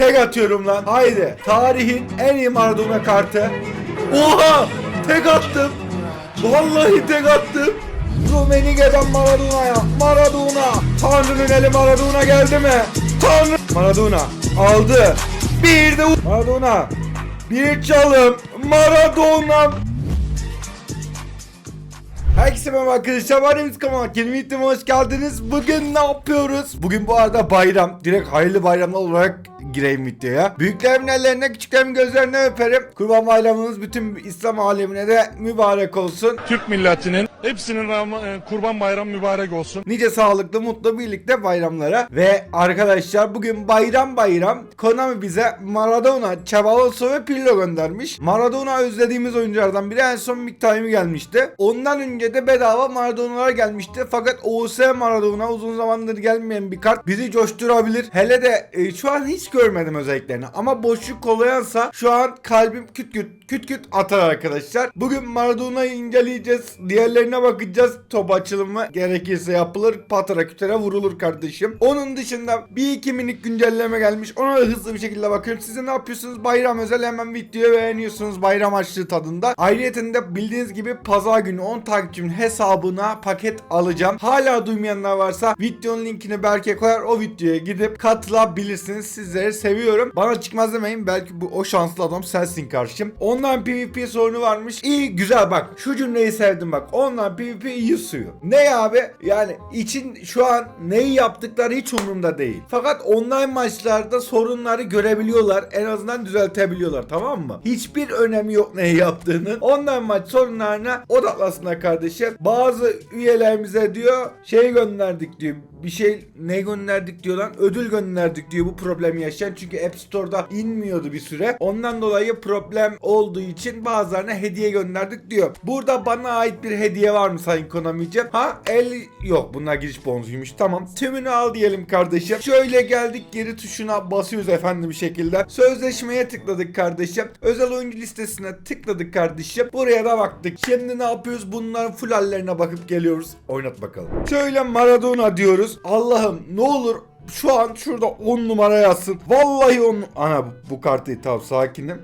Tek atıyorum lan. Haydi. Tarihin en iyi Maradona kartı. Oha! Tek attım. Vallahi tek attım. Rumenige'den Maradona'ya. Maradona. Tanrı'nın eli Maradona geldi mi? Tanrı. Maradona aldı. Bir de Maradona. Bir çalım. Maradona. Herkese merhaba arkadaşlar. Ben Remiz Kamal. Kelime hoş geldiniz. Bugün ne yapıyoruz? Bugün bu arada bayram. Direkt hayırlı bayramlar olarak gireyim videoya. Büyüklerimin ellerine, küçüklerimin gözlerine öperim. Kurban bayramınız bütün İslam alemine de mübarek olsun. Türk milletinin hepsinin Ram- e, kurban bayramı mübarek olsun. Nice sağlıklı, mutlu birlikte bayramlara. Ve arkadaşlar bugün bayram bayram Konami bize Maradona, Çavaloso ve Pirlo göndermiş. Maradona özlediğimiz oyunculardan biri en son Big Time'i gelmişti. Ondan önce de bedava Maradona'lar gelmişti. Fakat OS Maradona uzun zamandır gelmeyen bir kart bizi coşturabilir. Hele de e, şu an hiç görmedim özelliklerini. Ama boşluk kolayansa şu an kalbim küt küt küt küt atar arkadaşlar. Bugün Maradona'yı inceleyeceğiz. Diğerlerine bakacağız. Top açılımı gerekirse yapılır. Patara kütere vurulur kardeşim. Onun dışında bir iki minik güncelleme gelmiş. Ona da hızlı bir şekilde bakıyorum. Siz de ne yapıyorsunuz? Bayram özel hemen videoyu beğeniyorsunuz. Bayram açlığı tadında. Ayrıca de bildiğiniz gibi pazar günü 10 takipçimin hesabına paket alacağım. Hala duymayanlar varsa videonun linkini Berke koyar. O videoya gidip katılabilirsiniz. Sizleri seviyorum. Bana çıkmaz demeyin. Belki bu o şanslı adam sensin karşım. Online PvP sorunu varmış. İyi güzel bak. Şu cümleyi sevdim bak. Online PvP iyi suyu. Ne abi? Yani için şu an neyi yaptıkları hiç umurumda değil. Fakat online maçlarda sorunları görebiliyorlar. En azından düzeltebiliyorlar tamam mı? Hiçbir önemi yok neyi yaptığının. Online maç sorunlarına odaklasınlar kardeşim. Bazı üyelerimize diyor şey gönderdik diyor. Bir şey ne gönderdik diyor lan? Ödül gönderdik diyor bu problemi yaşayan. Çünkü App Store'da inmiyordu bir süre. Ondan dolayı problem olduğu için bazılarına hediye gönderdik diyor. Burada bana ait bir hediye var mı Sayın Konami'ciğim? Ha el yok bunlar giriş bonusuymuş. Tamam. Tümünü al diyelim kardeşim. Şöyle geldik geri tuşuna basıyoruz efendim bir şekilde. Sözleşmeye tıkladık kardeşim. Özel oyuncu listesine tıkladık kardeşim. Buraya da baktık. Şimdi ne yapıyoruz? Bunların full hallerine bakıp geliyoruz. Oynat bakalım. Şöyle Maradona diyoruz. Allah'ım ne olur şu an şurada 10 numara yazsın. Vallahi 10 Ana bu, bu kartı tamam sakinim.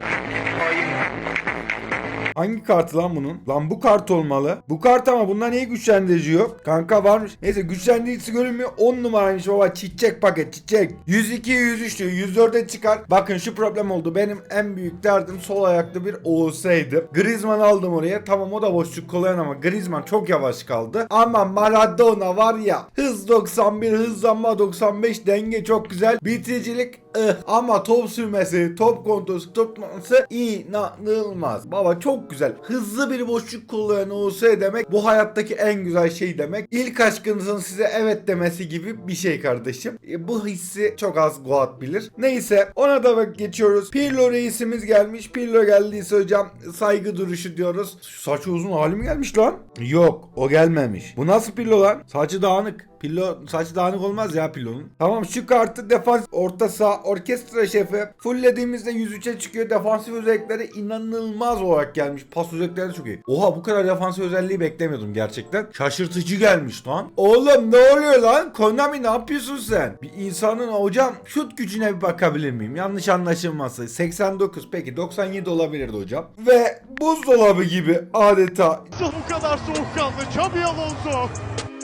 Hangi kartı lan bunun? Lan bu kart olmalı. Bu kart ama bundan niye güçlendirici yok? Kanka varmış. Neyse güçlendiricisi görünmüyor. 10 numaraymış baba. Çiçek paket çiçek. 102 103 diyor. 104'e çıkar. Bakın şu problem oldu. Benim en büyük derdim sol ayaklı bir OS'ydi. Griezmann aldım oraya. Tamam o da boşluk kolayan ama Griezmann çok yavaş kaldı. Ama Maradona var ya. Hız 91, hızlanma 95, denge çok güzel. Bitiricilik ıh. Ama top sürmesi, top kontrolü, tutması inanılmaz. Baba çok güzel. Hızlı bir boşluk kullanan OS demek bu hayattaki en güzel şey demek. İlk aşkınızın size evet demesi gibi bir şey kardeşim. E, bu hissi çok az Goat bilir. Neyse ona da bak geçiyoruz. Pirlo reisimiz gelmiş. Pirlo geldiyse hocam saygı duruşu diyoruz. Saçı uzun hali mi gelmiş lan? Yok o gelmemiş. Bu nasıl Pirlo lan? Saçı dağınık. Pillo saç dağınık olmaz ya Pillo'nun. Tamam şu kartı defans orta saha orkestra şefi fulllediğimizde 103'e çıkıyor. Defansif özellikleri inanılmaz olarak gelmiş. Pas özellikleri çok iyi. Oha bu kadar defansif özelliği beklemiyordum gerçekten. Şaşırtıcı gelmiş lan. Oğlum ne oluyor lan? Konami ne yapıyorsun sen? Bir insanın hocam şut gücüne bir bakabilir miyim? Yanlış anlaşılması. 89 peki 97 olabilirdi hocam. Ve buzdolabı gibi adeta bu kadar soğukkanlı Xabi Alonso?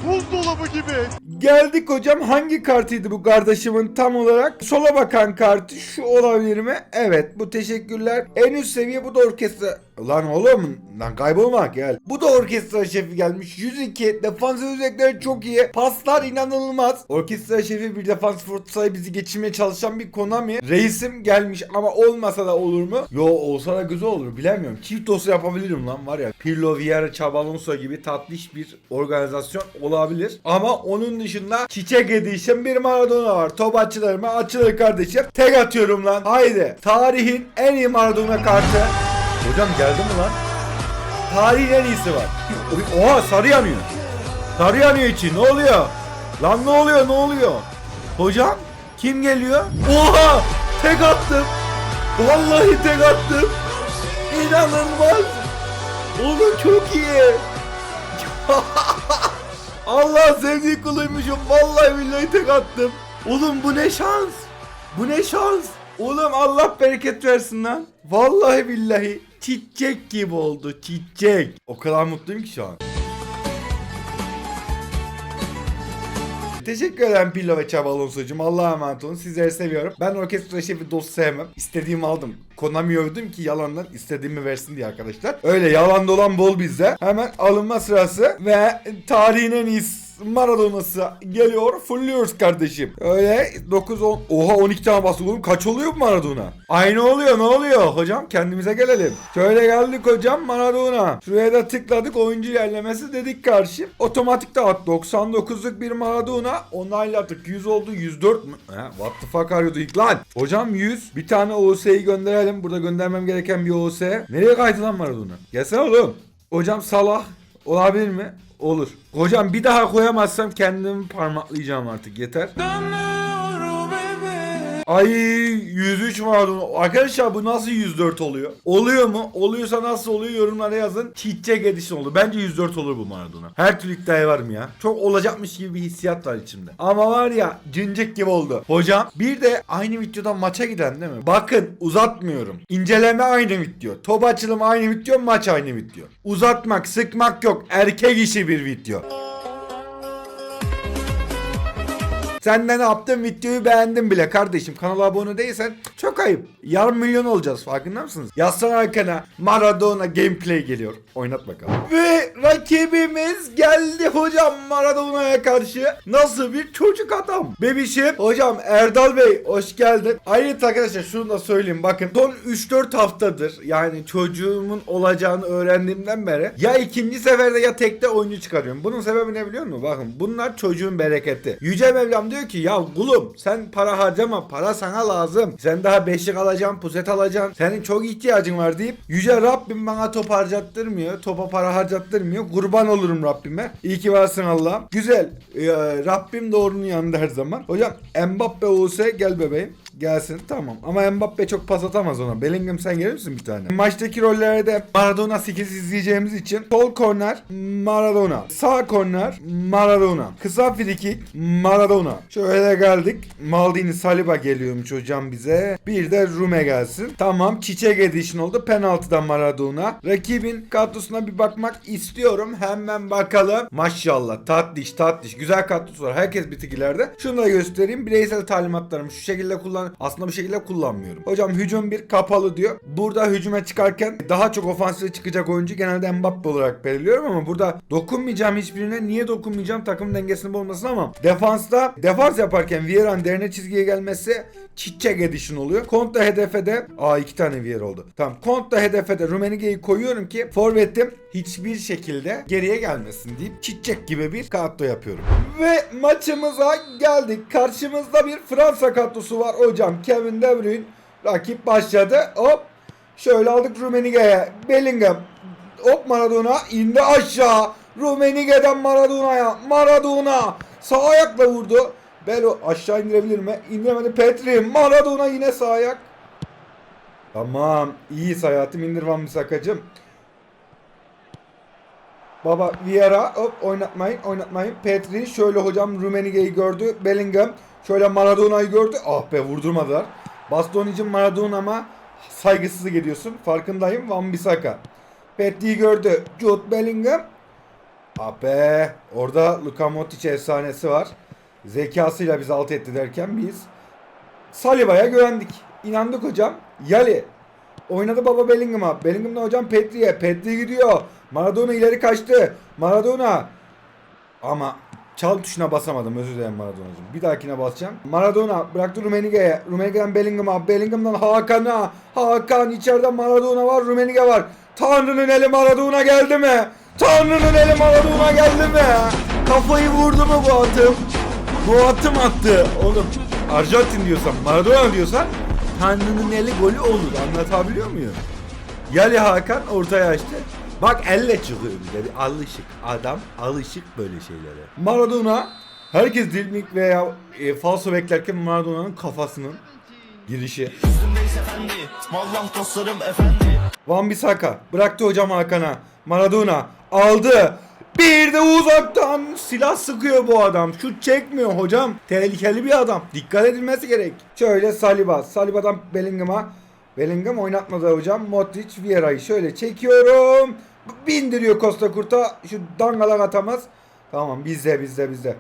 Buzdolabı gibi. Geldik hocam hangi kartıydı bu kardeşimin tam olarak? Sola bakan kartı şu olabilir mi? Evet bu teşekkürler. En üst seviye bu da orkestra. Lan oğlum lan kaybolmak gel. Bu da orkestra şefi gelmiş. 102 defansif özellikleri çok iyi. Paslar inanılmaz. Orkestra şefi bir defansif orta sahayı bizi geçirmeye çalışan bir Konami. Reisim gelmiş ama olmasa da olur mu? Yo olsa da güzel olur bilemiyorum. Çift dosya yapabilirim lan var ya. Pirlo, Vieira, Xabi Alonso gibi tatlış bir organizasyon olabilir. Ama onun dışında çiçek edişim bir Maradona var. Top açılır mı? Açılır kardeşim. Tek atıyorum lan. Haydi. Tarihin en iyi Maradona kartı. Hocam geldi mi lan? Tarihin en iyisi var. Oha sarı yanıyor. Sarı yanıyor içi. Ne oluyor? Lan ne oluyor? Ne oluyor? Hocam kim geliyor? Oha! Tek attım. Vallahi tek attım. İnanılmaz. Oğlum çok iyi. Allah sevdiği kuluymuşum. Vallahi billahi tek attım. Oğlum bu ne şans. Bu ne şans. Oğlum Allah bereket versin lan. Vallahi billahi çiçek gibi oldu çiçek. O kadar mutluyum ki şu an. Teşekkür ederim Pillo ve Çaba Alonso'cum. Allah'a emanet olun. Sizleri seviyorum. Ben orkestra şefi dost sevmem. İstediğimi aldım. Konami övdüm ki yalandan istediğimi versin diye arkadaşlar. Öyle yalan dolan bol bizde. Hemen alınma sırası ve tarihin en iyisi Maradona'sı geliyor. Fulluyoruz kardeşim. Öyle 9 10 oha 12 tane bastık oğlum. Kaç oluyor bu Maradona? Aynı oluyor ne oluyor? Hocam kendimize gelelim. Şöyle geldik hocam Maradona. Şuraya da tıkladık oyuncu ilerlemesi dedik karşı. Otomatik dağıt 99'luk bir Maradona. Onayladık 100 oldu 104 mü? He, what the fuck arıyordu ilk lan? Hocam 100. Bir tane OS'yi gönderelim. Burada göndermem gereken bir OS. Nereye kaydı lan Maradona? Gelsene oğlum. Hocam Salah olabilir mi? Olur. Hocam bir daha koyamazsam kendimi parmaklayacağım artık yeter. Ay 103 Maradona. Arkadaşlar bu nasıl 104 oluyor? Oluyor mu? Oluyorsa nasıl oluyor yorumlara yazın. Çiçek edişin olur. Bence 104 olur bu Maradona. Her türlü iddiaya var mı ya? Çok olacakmış gibi bir hissiyat var içimde. Ama var ya cincik gibi oldu. Hocam bir de aynı videodan maça giden değil mi? Bakın uzatmıyorum. İnceleme aynı video. Top açılımı aynı video. Maç aynı video. Uzatmak sıkmak yok. Erkek işi bir video. Sen de ne yaptın? Videoyu beğendim bile kardeşim. Kanala abone değilsen çok ayıp. Yarım milyon olacağız farkında mısınız? Yazsana arkana Maradona gameplay geliyor. Oynat bakalım. Ve rakibimiz geldi hocam Maradona'ya karşı. Nasıl bir çocuk adam. Bebişim. Hocam Erdal Bey hoş geldin. Ayrıca arkadaşlar şunu da söyleyeyim. Bakın son 3-4 haftadır yani çocuğumun olacağını öğrendiğimden beri ya ikinci seferde ya tekte oyuncu çıkarıyorum. Bunun sebebi ne biliyor musun? Bakın bunlar çocuğun bereketi. Yüce Mevlam diyor ki ya kulum sen para harcama para sana lazım. Sen daha beşlik alacaksın puset alacaksın. Senin çok ihtiyacın var deyip Yüce Rabbim bana top harcattırmıyor. Topa para harcattırmıyor. Kurban olurum Rabbime. İyi ki varsın Allah'ım. Güzel. Ee, Rabbim doğrunun yanında her zaman. Hocam Mbappe olsa gel bebeğim. Gelsin tamam. Ama Mbappe çok pas atamaz ona. Bellingham sen gelir misin bir tane? Maçtaki rollerde Maradona 8 izleyeceğimiz için sol korner Maradona. Sağ korner Maradona. Kısa frikik Maradona. Şöyle geldik. Maldini Saliba geliyormuş hocam bize. Bir de Rume gelsin. Tamam çiçek edition oldu. Penaltıdan Maradona. Rakibin kadrosuna bir bakmak istiyorum. Hemen bakalım. Maşallah tatlış tatlış. Güzel kadrosu var. Herkes ileride. Şunu da göstereyim. Bireysel talimatlarımı şu şekilde kullan. Aslında bu şekilde kullanmıyorum. Hocam hücum bir kapalı diyor. Burada hücuma çıkarken daha çok ofansife çıkacak oyuncu genelde Mbappe olarak belirliyorum ama burada dokunmayacağım hiçbirine. Niye dokunmayacağım? Takım dengesinin olmasın ama defansta defans yaparken Vieira'nın derine çizgiye gelmesi çiçek edition oluyor. Kontra hedefe de aa iki tane Vieira oldu. Tamam. Kontra hedefe de Rumenige'yi koyuyorum ki forvetim hiçbir şekilde geriye gelmesin deyip çiçek gibi bir kadro yapıyorum. Ve maçımıza geldik. Karşımızda bir Fransa kadrosu var hocam. Kevin De Bruyne rakip başladı. Hop. Şöyle aldık Rumenige'ye. Bellingham. Hop Maradona indi aşağı. Rumenige'den Maradona'ya. Maradona sağ ayakla vurdu. Belo aşağı indirebilir mi? İndiremedi. Petri. Maradona yine sağ ayak. Tamam. İyiyiz hayatım. İndir Van Bissaka'cım. Baba Vieira hop oynatmayın oynatmayın. Petri şöyle hocam Rumenige'yi gördü. Bellingham şöyle Maradona'yı gördü. Ah be vurdurmadılar. Bastonic'in Maradona ama saygısızlık ediyorsun. Farkındayım. Van Bissaka. Petri'yi gördü. Jude Bellingham. Ah be. Orada Luka Modric efsanesi var. Zekasıyla bizi alt etti derken biz Saliba'ya güvendik. İnandık hocam. Yali. Oynadı baba Bellingham'a. Bellingham'da hocam Petri'ye. Petri gidiyor. Maradona ileri kaçtı. Maradona. Ama çal tuşuna basamadım. Özür dilerim Maradona'cığım. Bir dahakine basacağım. Maradona bıraktı Rumenige'ye. Rumenige'den Bellingham'a. Bellingham'dan Hakan'a. Hakan içeriden Maradona var. Rumenige var. Tanrı'nın eli Maradona geldi mi? Tanrı'nın eli Maradona geldi mi? Kafayı vurdu mu bu atım? Bu atım attı. Oğlum Arjantin diyorsan Maradona diyorsan Tanrı'nın eli golü olur. Anlatabiliyor muyum? Yali Hakan ortaya açtı. Bak elle çıkıyor bir Alışık. Adam alışık böyle şeylere. Maradona herkes dilmik veya e, falso beklerken Maradona'nın kafasının girişi. Efendi Vallah efendi Van Bissaka bıraktı hocam Hakan'a. Maradona aldı. Bir de uzaktan silah sıkıyor bu adam. Şut çekmiyor hocam. Tehlikeli bir adam. Dikkat edilmesi gerek. Şöyle Saliba. Saliba'dan Bellingham'a. Bellingham oynatmadı hocam. Modric Vieira'yı şöyle çekiyorum. Bindiriyor Costa Kurta. Şu dangalak atamaz. Tamam bizde bizde bizde.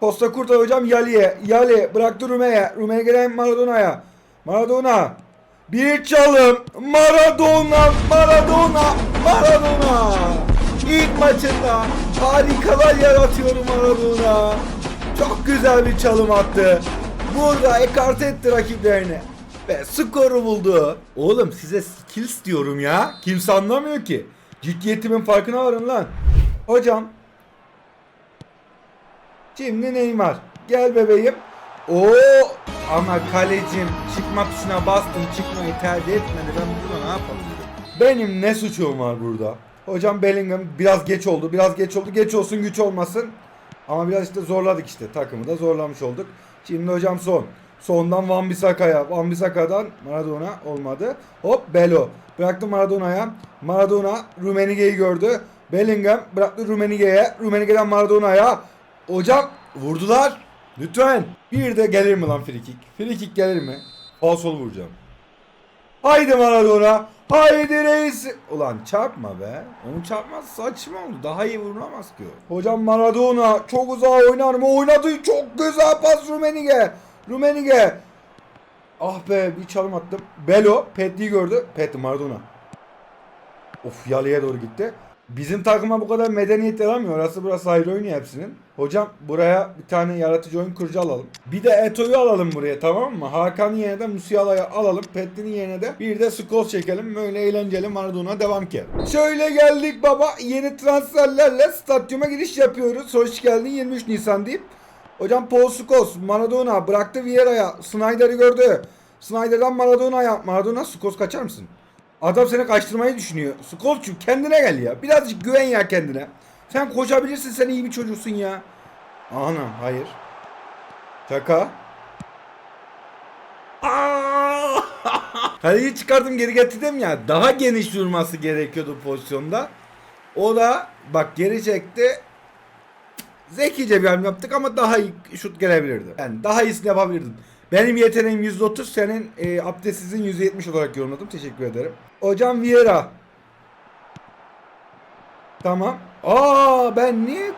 Costa Kurta hocam Yali'ye. Yali bıraktı Rume'ye. Rume'ye gelen Maradona'ya. Maradona. Bir çalım. Maradona. Maradona. Maradona. İlk maçında harikalar yaratıyor Maradona. Çok güzel bir çalım attı. Burada ekarte etti rakiplerini. Ve skoru buldu. Oğlum size skills diyorum ya. Kimse anlamıyor ki. Ciddiyetimin farkına varın lan. Hocam Şimdi Neymar. Gel bebeğim. Oo ama kalecim çıkma tuşuna bastım çıkmayı tercih etmedi. Ben burada ne yapabilirim? Benim ne suçum var burada? Hocam Bellingham biraz geç oldu. Biraz geç oldu. Geç olsun güç olmasın. Ama biraz işte zorladık işte. Takımı da zorlamış olduk. Şimdi hocam son. Sondan Van Bissaka'ya. Van Bissaka'dan Maradona olmadı. Hop Belo. Bıraktı Maradona'ya. Maradona Rumenige'yi gördü. Bellingham bıraktı Rumenige'ye. Rumenige'den Maradona'ya. Hocam vurdular. Lütfen. Bir de gelir mi lan frikik? Frikik gelir mi? Falsol vuracağım. Haydi Maradona. Haydi reis. Ulan çarpma be. Onu çarpmaz saçma oldu. Daha iyi vurulamaz ki. Hocam Maradona çok uzağa oynar mı? Oynadı. Çok güzel pas Rumenige. Rumenige. Ah be bir çalım attım. Belo. Petti'yi gördü. Petti Maradona. Of yalıya doğru gitti. Bizim takıma bu kadar medeniyet yaramıyor. Orası burası ayrı oynuyor hepsinin. Hocam buraya bir tane yaratıcı oyun kurucu alalım. Bir de Eto'yu alalım buraya tamam mı? Hakan'ın yerine de Musiala'yı alalım. Petti'nin yerine de bir de Scholes çekelim. Böyle eğlenceli Maradona devam ki. Şöyle geldik baba. Yeni transferlerle stadyuma giriş yapıyoruz. Hoş geldin 23 Nisan deyip. Hocam Paul Scholes, Maradona bıraktı Vieira'ya. Snyder'i gördü. Snyder'dan Maradona'ya. Maradona Scholes kaçar mısın? Adam seni kaçtırmayı düşünüyor. Skolçu kendine gel ya. Birazcık güven ya kendine. Sen koşabilirsin sen iyi bir çocuksun ya. Ana hayır. Şaka. Kaleyi çıkardım geri getirdim ya. Daha geniş durması gerekiyordu pozisyonda. O da bak geri çekti. Zekice bir hamle yaptık ama daha iyi şut gelebilirdi. Yani daha iyisini yapabilirdim. Benim yeteneğim %30, senin e, abdestsizin %70 olarak yorumladım. Teşekkür ederim. Hocam Vieira. Tamam. Aa ben niye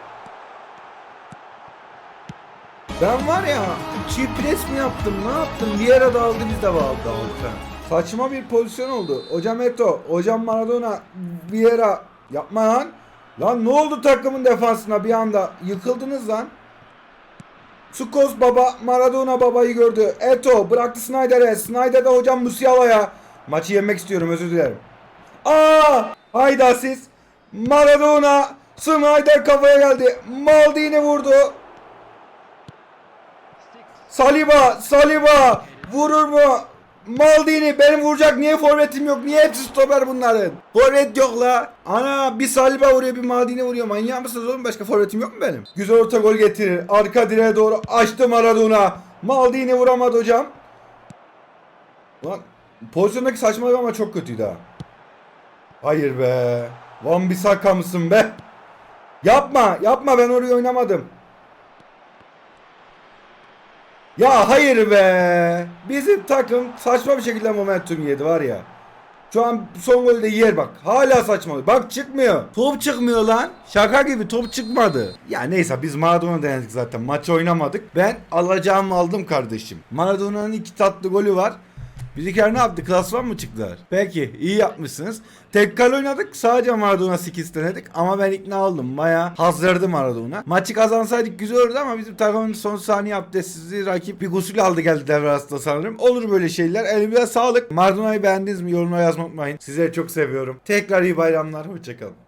ben var ya çiğ pres mi yaptım ne yaptım Vieira da aldı biz de aldı aldı. Saçma bir pozisyon oldu. Hocam Eto, hocam Maradona, Vieira yapma lan. Lan ne oldu takımın defansına bir anda yıkıldınız lan. Sukos baba Maradona babayı gördü. Eto bıraktı Snyder'e. Snyder de hocam Musiala'ya. Maçı yenmek istiyorum özür dilerim. Aa! Hayda siz. Maradona. Snyder kafaya geldi. Maldini vurdu. Saliba, Saliba vurur mu? Maldini benim vuracak niye forvetim yok? Niye hepsi stoper bunların? Forvet yok la. Ana bir Saliba vuruyor bir Maldini vuruyor. Manyak mısınız oğlum? Başka forvetim yok mu benim? Güzel orta gol getirir. Arka direğe doğru açtı Maradona. Maldini vuramadı hocam. Lan pozisyondaki saçmalık ama çok kötüydü ha. Hayır be. Van Bissaka mısın be? Yapma, yapma ben orayı oynamadım. Ya hayır be. Bizim takım saçma bir şekilde momentum yedi var ya. Şu an son golü de yer bak. Hala saçmalık. Bak çıkmıyor. Top çıkmıyor lan. Şaka gibi top çıkmadı. Ya neyse biz Maradona denedik zaten. Maç oynamadık. Ben alacağımı aldım kardeşim. Maradona'nın iki tatlı golü var. Bizimkiler ne yaptı? Klasman mı çıktılar? Peki iyi yapmışsınız. Tek kale oynadık. Sadece Maradona skills denedik. Ama ben ikna oldum. Baya hazırdı Maradona. Maçı kazansaydık güzel olurdu ama bizim takımın son saniye abdestsizliği rakip bir gusül aldı geldi devre arasında sanırım. Olur böyle şeyler. Elimize sağlık. Maradona'yı beğendiniz mi? Yorumlara yazmayı unutmayın. Sizleri çok seviyorum. Tekrar iyi bayramlar. Hoşçakalın.